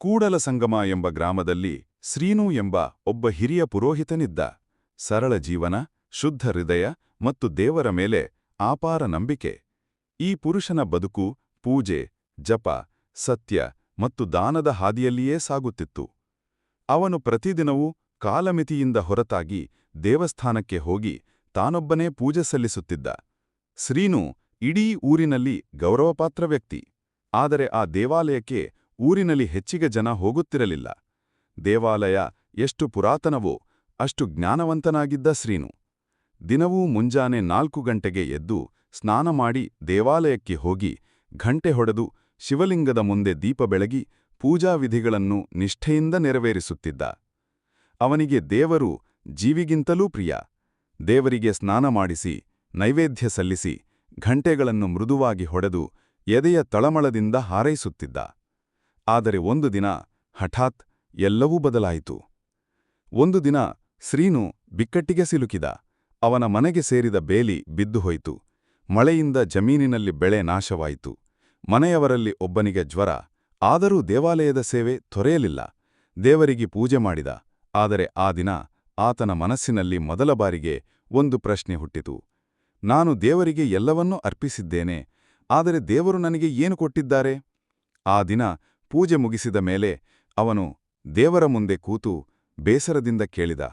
ಕೂಡಲ ಸಂಗಮ ಎಂಬ ಗ್ರಾಮದಲ್ಲಿ ಶ್ರೀನು ಎಂಬ ಒಬ್ಬ ಹಿರಿಯ ಪುರೋಹಿತನಿದ್ದ. ಸರಳ ಜೀವನ, ಶುದ್ಧ ಹೃದಯ ಮತ್ತು ದೇವರ ಮೇಲೆ ಆಪಾರ ನಂಬಿಕೆ. ಈ ಪುರುಷನ ಬದುಕು ಪೂಜೆ, ಜಪ, ಸತ್ಯ ಮತ್ತು ದಾನದ ಹಾದಿಯಲ್ಲಿಯೇ ಸಾಗುತ್ತಿತ್ತು. ಅವನು ಪ್ರತಿದಿನವೂ ಕಾಲಮಿತಿಯಿಂದ ಹೊರತಾಗಿ ದೇವಸ್ಥಾನಕ್ಕೆ ಹೋಗಿ ತಾನೊಬ್ಬನೇ ಪೂಜೆ ಸಲ್ಲಿಸುತ್ತಿದ್ದ. ಶ್ರೀನು ಇಡೀ ಊರಿನಲ್ಲಿ ಗೌರವಪಾತ್ರ ವ್ಯಕ್ತಿ. ಆದರೆ ಆ ದೇವಾಲಯಕ್ಕೆ ಊರಿನಲ್ಲಿ ಹೆಚ್ಚಿಗೆ ಜನ ಹೋಗುತ್ತಿರಲಿಲ್ಲ. ದೇವಾಲಯ ಎಷ್ಟು ಪುರಾತನವೋ ಅಷ್ಟು ಜ್ಞಾನವಂತನಾಗಿದ್ದ ಶ್ರೀನು. ದಿನವೂ ಮುಂಜಾನೆ ನಾಲ್ಕು ಗಂಟೆಗೆ ಎದ್ದು ಸ್ನಾನ ಮಾಡಿ ದೇವಾಲಯಕ್ಕೆ ಹೋಗಿ ಘಂಟೆ ಹೊಡೆದು ಶಿವಲಿಂಗದ ಮುಂದೆ ದೀಪ ಬೆಳಗಿ ಪೂಜಾ ವಿಧಿಗಳನ್ನು ನಿಷ್ಠೆಯಿಂದ ನೆರವೇರಿಸುತ್ತಿದ್ದ. ಅವನಿಗೆ ದೇವರು ಜೀವಿಗಿಂತಲೂ ಪ್ರಿಯ. ದೇವರಿಗೆ ಸ್ನಾನ ಮಾಡಿಸಿ, ನೈವೇದ್ಯ ಸಲ್ಲಿಸಿ, ಘಂಟೆಗಳನ್ನು ಮೃದುವಾಗಿ ಹೊಡೆದು ಎದೆಯ ತಳಮಳದಿಂದ ಹಾರೈಸುತ್ತಿದ್ದ. ಆದರೆ ಒಂದು ದಿನ ಹಠಾತ್ ಎಲ್ಲವೂ ಬದಲಾಯಿತು. ಒಂದು ದಿನ ಶ್ರೀನು ಬಿಕ್ಕಟ್ಟಿಗೆ ಸಿಲುಕಿದ. ಅವನ ಮನೆಗೆ ಸೇರಿದ ಬೇಲಿ ಬಿದ್ದುಹೋಯಿತು ಮಳೆಯಿಂದ ಜಮೀನಿನಲ್ಲಿ ಬೆಳೆ ನಾಶವಾಯಿತು. ಮನೆಯವರಲ್ಲಿ ಒಬ್ಬನಿಗೆ ಜ್ವರ. ಆದರೂ ದೇವಾಲಯದ ಸೇವೆ ತೊರೆಯಲಿಲ್ಲ. ದೇವರಿಗೆ ಪೂಜೆ ಮಾಡಿದ. ಆದರೆ ಆ ದಿನ ಆತನ ಮನಸ್ಸಿನಲ್ಲಿ ಮೊದಲ ಬಾರಿಗೆ ಒಂದು ಪ್ರಶ್ನೆ ಹುಟ್ಟಿತು. ನಾನು ದೇವರಿಗೆ ಎಲ್ಲವನ್ನೂ ಅರ್ಪಿಸಿದ್ದೇನೆ. ಆದರೆ ದೇವರು ನನಗೆ ಏನು ಕೊಟ್ಟಿದ್ದಾರೆ? ಆ ದಿನ ಪೂಜೆ ಮುಗಿಸಿದ ಮೇಲೆ ಅವನು ದೇವರ ಮುಂದೆ ಕೂತು ಬೇಸರದಿಂದ ಕೇಳಿದ,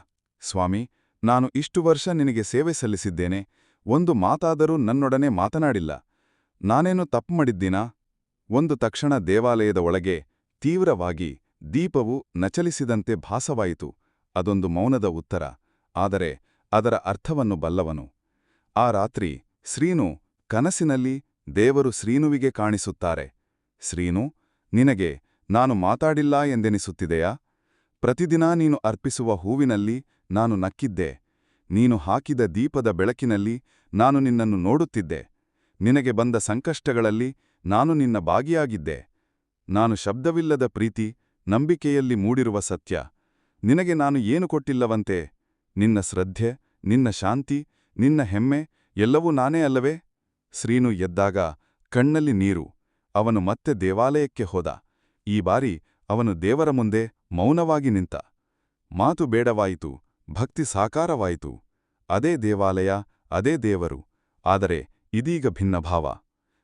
ಸ್ವಾಮಿ, ನಾನು ಇಷ್ಟು ವರ್ಷ ನಿನಗೆ ಸೇವೆ ಸಲ್ಲಿಸಿದ್ದೇನೆ, ಒಂದು ಮಾತಾದರೂ ನನ್ನೊಡನೆ ಮಾತನಾಡಿಲ್ಲ. ನಾನೇನು ತಪ್ಪು ಮಾಡಿದ್ದೀನಾ? ಒಂದು ತಕ್ಷಣ ದೇವಾಲಯದ ಒಳಗೆ ತೀವ್ರವಾಗಿ ದೀಪವು ನಚಲಿಸಿದಂತೆ ಭಾಸವಾಯಿತು. ಅದೊಂದು ಮೌನದ ಉತ್ತರ. ಆದರೆ ಅದರ ಅರ್ಥವನ್ನು ಬಲ್ಲವನು. ಆ ರಾತ್ರಿ ಶ್ರೀನು ಕನಸಿನಲ್ಲಿ ದೇವರು ಶ್ರೀನುವಿಗೆ ಕಾಣಿಸುತ್ತಾರೆ. ಶ್ರೀನು ನಿನಗೆ ನಾನು ಮಾತಾಡಿಲ್ಲ ಎಂದೆನಿಸುತ್ತಿದೆಯಾ? ಪ್ರತಿದಿನ ನೀನು ಅರ್ಪಿಸುವ ಹೂವಿನಲ್ಲಿ ನಾನು ನಕ್ಕಿದ್ದೆ. ನೀನು ಹಾಕಿದ ದೀಪದ ಬೆಳಕಿನಲ್ಲಿ ನಾನು ನಿನ್ನನ್ನು ನೋಡುತ್ತಿದ್ದೆ. ನಿನಗೆ ಬಂದ ಸಂಕಷ್ಟಗಳಲ್ಲಿ ನಾನು ನಿನ್ನ ಭಾಗಿಯಾಗಿದ್ದೆ. ನಾನು ಶಬ್ದವಿಲ್ಲದ ಪ್ರೀತಿ, ನಂಬಿಕೆಯಲ್ಲಿ ಮೂಡಿರುವ ಸತ್ಯ. ನಿನಗೆ ನಾನು ಏನು ಕೊಟ್ಟಿಲ್ಲವಂತೆ? ನಿನ್ನ ಶ್ರದ್ಧೆ, ನಿನ್ನ ಶಾಂತಿ, ನಿನ್ನ ಹೆಮ್ಮೆ ಎಲ್ಲವೂ ನಾನೇ ಅಲ್ಲವೇ? ಶ್ರೀನು ಎದ್ದಾಗ ಕಣ್ಣಲ್ಲಿ ನೀರು. ಅವನು ಮತ್ತೆ ದೇವಾಲಯಕ್ಕೆ ಹೋದ. ಈ ಬಾರಿ ಅವನು ದೇವರ ಮುಂದೆ ಮೌನವಾಗಿ ನಿಂತ. ಮಾತು ಬೇಡವಾಯಿತು, ಭಕ್ತಿ ಸಾಕಾರವಾಯಿತು. ಅದೇ ದೇವಾಲಯ, ಅದೇ ದೇವರು, ಆದರೆ ಇದೀಗ ಭಿನ್ನಭಾವ.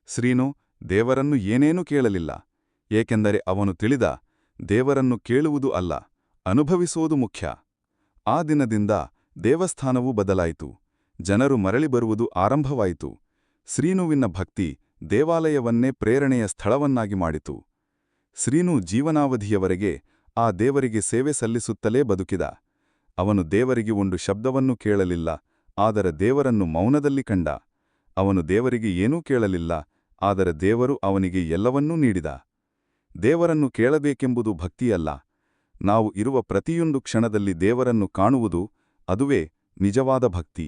ಶ್ರೀನು ದೇವರನ್ನು ಏನೇನೂ ಕೇಳಲಿಲ್ಲ. ಏಕೆಂದರೆ ಅವನು ತಿಳಿದ, ದೇವರನ್ನು ಕೇಳುವುದು ಅಲ್ಲ, ಅನುಭವಿಸುವುದು ಮುಖ್ಯ. ಆ ದಿನದಿಂದ ದೇವಸ್ಥಾನವೂ ಬದಲಾಯಿತು. ಜನರು ಮರಳಿ ಬರುವುದು ಆರಂಭವಾಯಿತು. ಶ್ರೀನುವಿನ ಭಕ್ತಿ ದೇವಾಲಯವನ್ನೇ ಪ್ರೇರಣೆಯ ಸ್ಥಳವನ್ನಾಗಿ ಮಾಡಿತು. ಶ್ರೀನು ಜೀವನಾವಧಿಯವರೆಗೆ ಆ ದೇವರಿಗೆ ಸೇವೆ ಸಲ್ಲಿಸುತ್ತಲೇ ಬದುಕಿದ. ಅವನು ದೇವರಿಗೆ ಒಂದು ಶಬ್ದವನ್ನು ಕೇಳಲಿಲ್ಲ, ಆದರೆ ದೇವರನ್ನು ಮೌನದಲ್ಲಿ ಕಂಡ. ಅವನು ದೇವರಿಗೆ ಏನೂ ಕೇಳಲಿಲ್ಲ, ಆದರೆ ದೇವರು ಅವನಿಗೆ ಎಲ್ಲವನ್ನೂ ನೀಡಿದ. ದೇವರನ್ನು ಕೇಳಬೇಕೆಂಬುದು ಭಕ್ತಿಯಲ್ಲ. ನಾವು ಇರುವ ಪ್ರತಿಯೊಂದು ಕ್ಷಣದಲ್ಲಿ ದೇವರನ್ನು ಕಾಣುವುದು ಅದುವೇ ನಿಜವಾದ ಭಕ್ತಿ.